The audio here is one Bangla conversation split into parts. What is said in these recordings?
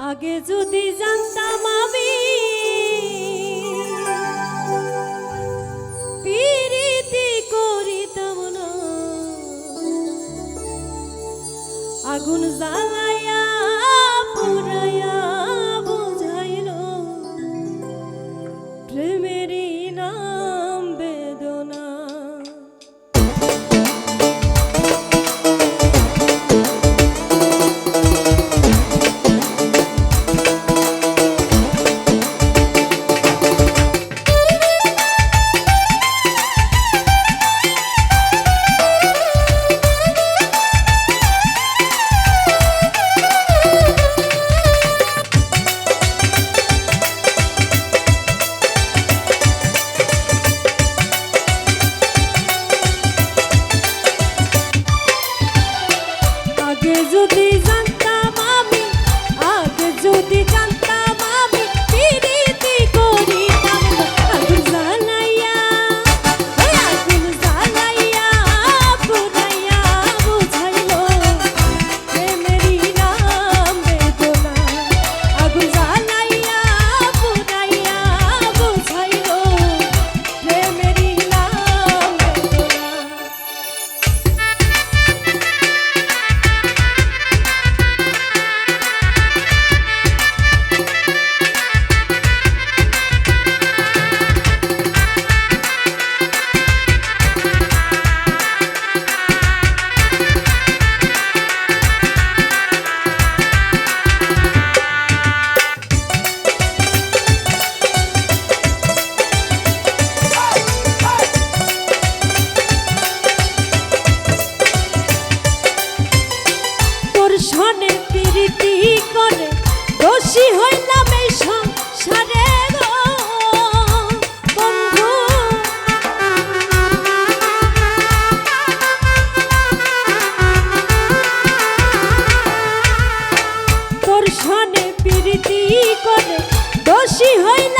আগে যদি জানতাম আমি পিরিতি করিতাম না। আগুন জ্বালাইয়া শনে প্রীতি করে। দোষী হইলাম এই সংসারে দোষী হইলাম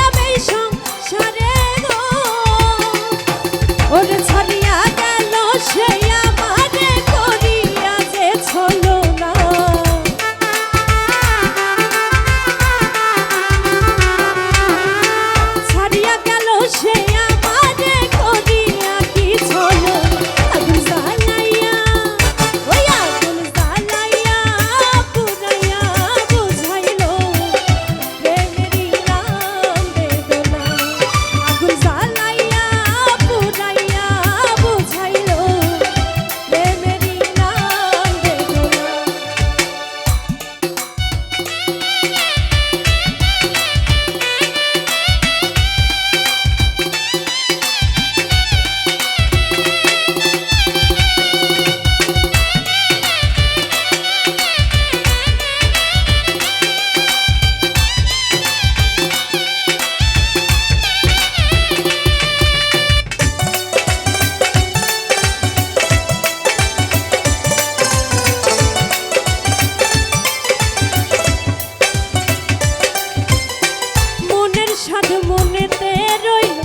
অসাধু মনেতে রইল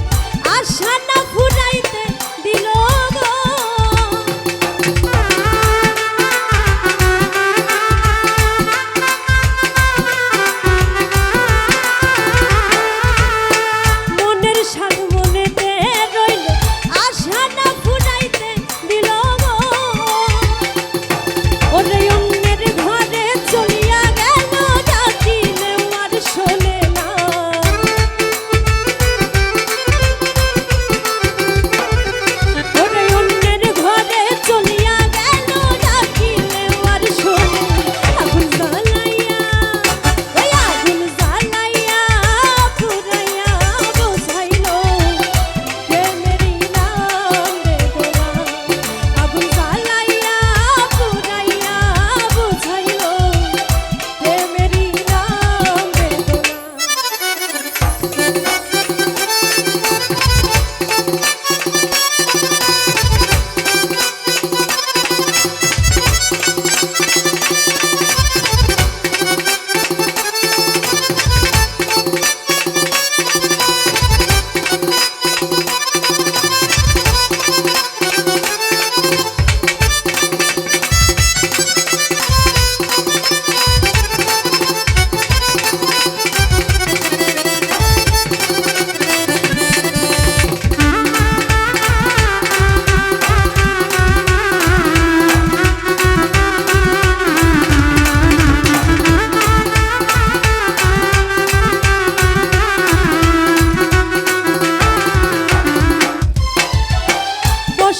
আশা না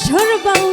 সর্বা